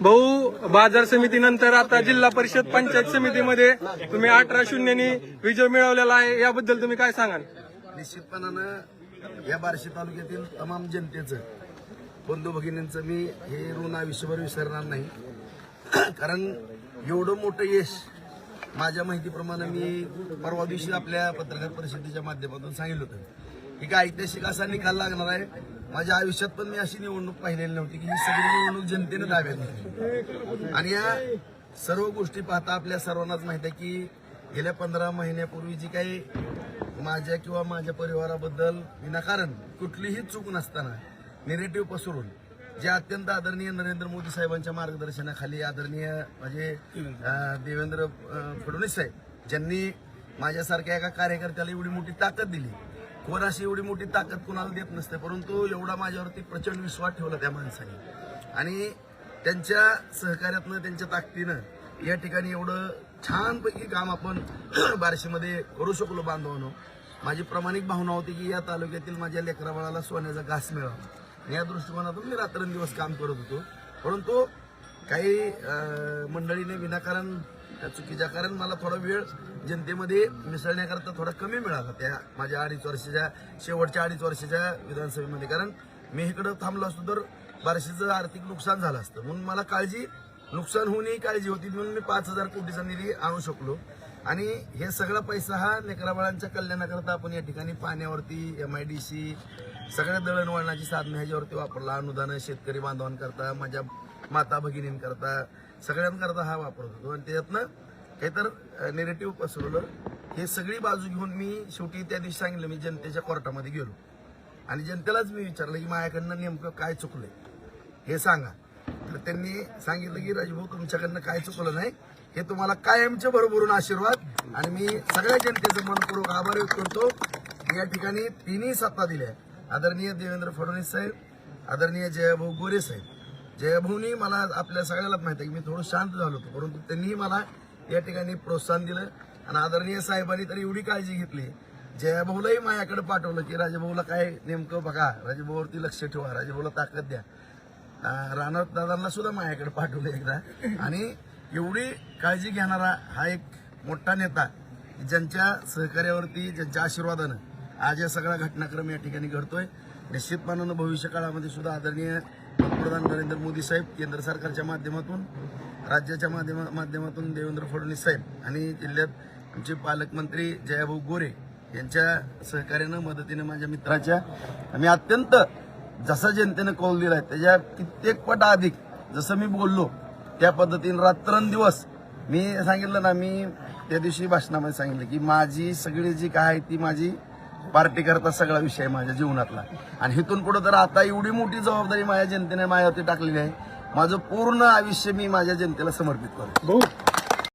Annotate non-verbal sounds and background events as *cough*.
भाऊ बाजार समितीनंतर आता जिल्हा परिषद पंचायत समितीमध्ये तुम्ही अठरा शून्यनी विजय मिळवलेला आहे. याबद्दल तुम्ही काय सांगाल? निश्चितपणानं या बार्शी तालुक्यातील तमाम जनतेचं बंधू भगिनींचं मी हे ऋण आयुष्यभर विसरणार नाही. कारण एवढं मोठं यश माझ्या माहितीप्रमाणे मी परवा दिवशी आपल्या पत्रकार परिषदेच्या माध्यमातून सांगितलं होतं. की काय ऐतिहासिक असा निकाल लागणार आहे. माझ्या आयुष्यात पण मी अशी निवडणूक पाहिलेली नव्हती की ही सगळी निवडणूक जनतेनं दाव्यात घेतली आणि या सर्व गोष्टी पाहता आपल्या सर्वांनाच माहीत आहे की गेल्या पंधरा महिन्यापूर्वी जी काही माझ्या किंवा माझ्या परिवाराबद्दल विनाकारण कुठलीही चूक नसताना निगेटिव्ह पसरून जे अत्यंत आदरणीय नरेंद्र मोदी साहेबांच्या मार्गदर्शनाखाली आदरणीय म्हणजे देवेंद्र फडणवीस साहेब ज्यांनी माझ्यासारख्या एका कार्यकर्त्याला एवढी मोठी ताकद दिली. कोणाशी एवढी मोठी ताकद कुणाला देत नसते परंतु एवढा माझ्यावरती प्रचंड विश्वास ठेवला त्या माणसाने. आणि त्यांच्या सहकार्यातनं त्यांच्या ताकदीनं या ठिकाणी एवढं छानपैकी काम आपण *clears throat* बार्शीमध्ये करू शकलो बांधवानो. माझी प्रामाणिक भावना होती की या तालुक्यातील माझ्या लेकराबाळाला सोन्याचा घास मिळावा. आणि या दृष्टिकोनातून मी रात्रंदिवस काम करत होतो. परंतु काही मंडळीने विनाकारण त्या चुकीच्या कारण मला थोडा वेळ जनतेमध्ये मिसळण्याकरता थोडा कमी मिळाला त्या माझ्या अडीच वर्षाच्या शेवटच्या अडीच वर्षाच्या विधानसभेमध्ये. कारण मी इकडं थांबलो असतो तर बाराशेचं आर्थिक नुकसान झालं असतं. म्हणून मला काळजी नुकसान होऊनही काळजी होती म्हणून मी पाच हजार कोटीचा निधी आणू शकलो. आणि हे सगळा पैसा हा लेकराबाळांच्या कल्याणाकरता आपण या ठिकाणी पाण्यावरती एम आय डी सी सगळ्या दळणवळणाची साधनं ह्याच्यावरती वापरला. अनुदान शेतकरी बांधवांकरता माझ्या माता भगिनींकरता सगळ्यांकरता हा वापरत होतो. आणि त्याच्यातनं काहीतर निगेटिव्ह पसरवलं. हे सगळी बाजू घेऊन मी शेवटी त्या दिवशी सांगितलं मी जनतेच्या कोर्टामध्ये गेलो. आणि जनतेलाच मी विचारलं की माझ्याकडनं नेमकं काय चुकलंय? हे सांगा. तर त्यांनी सांगितलं की राजभाऊ तुमच्याकडनं काय चुकलं नाही. हे तुम्हाला कायमच्या भरभरून आशीर्वाद. आणि मी सगळ्या जनतेचं मनपूर्वक आभार व्यक्त करतो. या ठिकाणी तिन्ही सत्ता दिल्या आदरणीय देवेंद्र फडणवीस साहेब आदरणीय जयभाऊ गोरे साहेब. जयभाऊनी मला आपल्या सगळ्यालाच माहिती आहे की मी थोडं शांत झालो होतो परंतु त्यांनीही मला या ठिकाणी प्रोत्साहन दिलं आणि आदरणीय साहेबांनी तर एवढी काळजी घेतली. जयभाऊलाही माझ्याकडे पाठवलं की राजभाऊला काय नेमकं बघा राजभाऊवरती लक्ष ठेवा राजभाऊला ताकद द्या. अं, राणा दादांना सुद्धा माझ्याकडे पाठवलं एकदा. आणि एवढी काळजी घेणारा हा एक मोठा नेता ज्यांच्या सहकार्यावरती ज्यांच्या आशीर्वादानं आज या सगळा घटनाक्रम या ठिकाणी घडतोय. निश्चितपणानं भविष्य काळामध्ये सुद्धा आदरणीय पंतप्रधान नरेंद्र मोदी साहेब केंद्र सरकारच्या माध्यमातून राज्याच्या माध्यमा माध्यमातून देवेंद्र फडणवीस साहेब आणि जिल्ह्यात आमचे पालकमंत्री जयाभाऊ गोरे यांच्या सहकार्यानं मदतीनं माझ्या मित्राच्या. आम्ही अत्यंत जसा जनतेनं कौल दिलाय त्याच्या कित्येक पट अधिक जसं मी बोललो त्या पद्धतीनं रात्रंदिवस मी सांगितलं ना मी त्या दिवशी भाषणामध्ये सांगितलं की माझी सगळी जी काय आहे ती माझी पार्टी करता सगळा विषय आहे माझ्या जीवनातला. आणि इथून पुढे तर आता एवढी मोठी जबाबदारी माझ्या जनतेने माझ्यावरती टाकलेली आहे. माझं पूर्ण आयुष्य मी माझ्या जनतेला समर्पित करतो